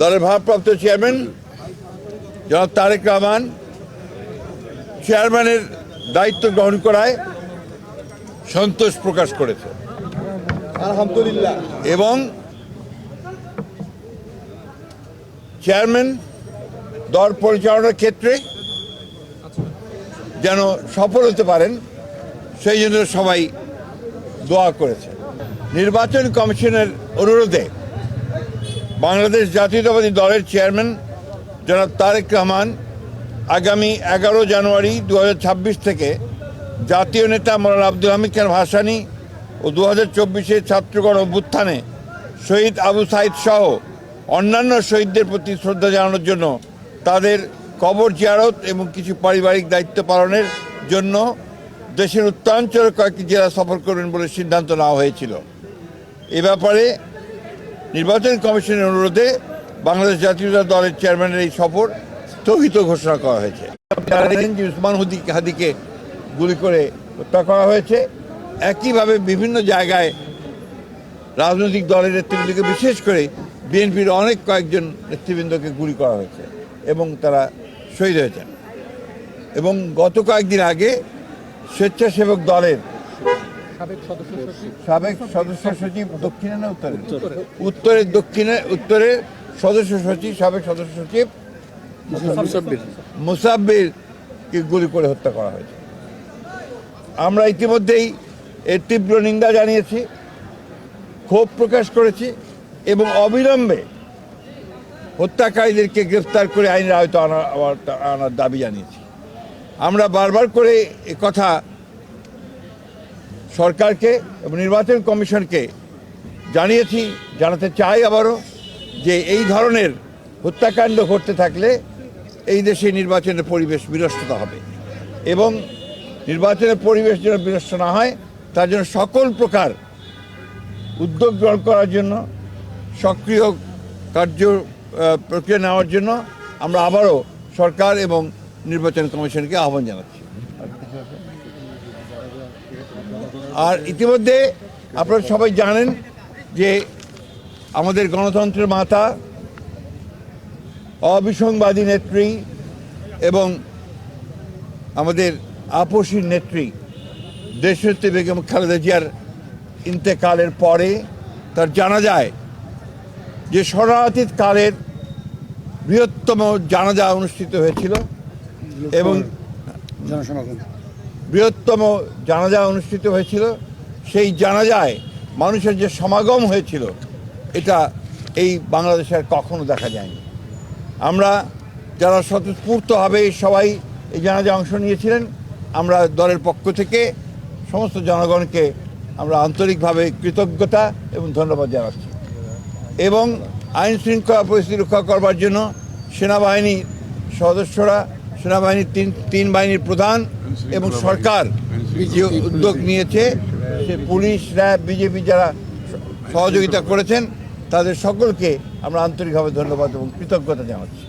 দলের ভারপ্রাপ্ত চেয়ারম্যান জনাব তারেক রহমান চেয়ারম্যানের দায়িত্ব গ্রহণ করায় সন্তোষ প্রকাশ করেছে। আলহামদুলিল্লাহ। এবং চেয়ারম্যান দল পরিচালনার ক্ষেত্রে যেন সফল হতে পারেন সেই জন্য সবাই দোয়া করেছে। নির্বাচন কমিশনের অনুরোধে বাংলাদেশ জাতীয়তাবাদী দলের চেয়ারম্যান জনাব তারেক রহমান আগামী এগারো জানুয়ারি দু হাজার ছাব্বিশ থেকে জাতীয় নেতা মৌলানা আব্দুল হামিদ খান ভাসানী ও দু হাজার চব্বিশে ছাত্রগণ অভ্যুত্থানে শহীদ আবু সাইদ সহ অন্যান্য শহীদদের প্রতি শ্রদ্ধা জানানোর জন্য তাদের কবর জিয়ারত এবং কিছু পারিবারিক দায়িত্ব পালনের জন্য দেশের উত্তরাঞ্চলের কয়েকটি জেলা সফর করবেন বলে সিদ্ধান্ত নেওয়া হয়েছিল। এ ব্যাপারে নির্বাচন কমিশনের অনুরোধে বাংলাদেশ জাতীয় দলের চেয়ারম্যানের এই সফর স্থগিত ঘোষণা করা হয়েছে। উসমান হুদি হাদিকে গুলি করে হত্যা করা হয়েছে। একইভাবে বিভিন্ন জায়গায় রাজনৈতিক দলের নেতৃবৃন্দকে বিশেষ করে বিএনপির অনেক কয়েকজন নেতৃবৃন্দকে গুলি করা হয়েছে এবং তারা শহীদ হয়েছেন। এবং গত কয়েকদিন আগে স্বেচ্ছাসেবক দলের সাবেক সদস্য সচিব? দক্ষিণে না উত্তরে? উত্তরের দক্ষিণে উত্তরের সদস্য সচিব সাবেক সদস্য সচিব। মুসাব্বিরকে গুলি করে হত্যা করা হয়েছে। আমরা ইতিমধ্যেই এর তীব্র নিন্দা জানিয়েছি ক্ষোভ প্রকাশ করেছি এবং অবিলম্বে হত্যাকারীদেরকে গ্রেফতার করে আইনের আয়ত আনার আনার দাবি জানিয়েছি। আমরা বারবার করে কথা সরকারকে এবং নির্বাচন কমিশনকে জানিয়েছি, জানাতে চাই আবারও যে এই ধরনের হত্যাকাণ্ড ঘটতে থাকলে এই দেশে নির্বাচনের পরিবেশ বিনষ্টতা হবে এবং নির্বাচনের পরিবেশ যেন বিনষ্ট না হয়, তার জন্য সকল প্রকার উদ্যোগ গ্রহণ করার জন্য, সক্রিয় কার্য প্রক্রিয়া নেওয়ার জন্য আমরা আবারও সরকার এবং নির্বাচন কমিশনকে আহ্বান জানাচ্ছি। আর ইতিমধ্যে আপনারা সবাই জানেন যে আমাদের গণতন্ত্রের মাতা, অবিসংবাদী নেত্রী এবং আমাদের আপসীর নেত্রী, দেশনেত্রী বেগম খালেদা জিয়ার ইন্তেকালের পরে তার জানা যায় যে শরণার্থী কালের বৃহত্তম জানাজা অনুষ্ঠিত হয়েছিল এবং জনসমাগম। বৃহত্তম জানাজা অনুষ্ঠিত হয়েছিল। সেই জানাজায় মানুষের যে সমাগম হয়েছিল, এটা এই বাংলাদেশে কখনো দেখা যায়নি। আমরা যারা স্বতঃস্ফূর্তভাবে সবাই এই জানাজা অংশ নিয়েছিলেন, আমরা দলের পক্ষ থেকে সমস্ত জনগণকে আমরা আন্তরিকভাবে কৃতজ্ঞতা এবং ধন্যবাদ জানাচ্ছি। এবং আইন শৃঙ্খলা পরিস্থিতি রক্ষা করবার জন্য সেনাবাহিনীর সদস্যরা, সেনাবাহিনীর তিন তিন বাহিনীর প্রধান এবং সরকার যে উদ্যোগ নিয়েছে সে পুলিশ র্যাব বিজেপি যারা সহযোগিতা করেছেন তাদের সকলকে আমরা আন্তরিকভাবে ধন্যবাদ এবং কৃতজ্ঞতা জানাচ্ছি।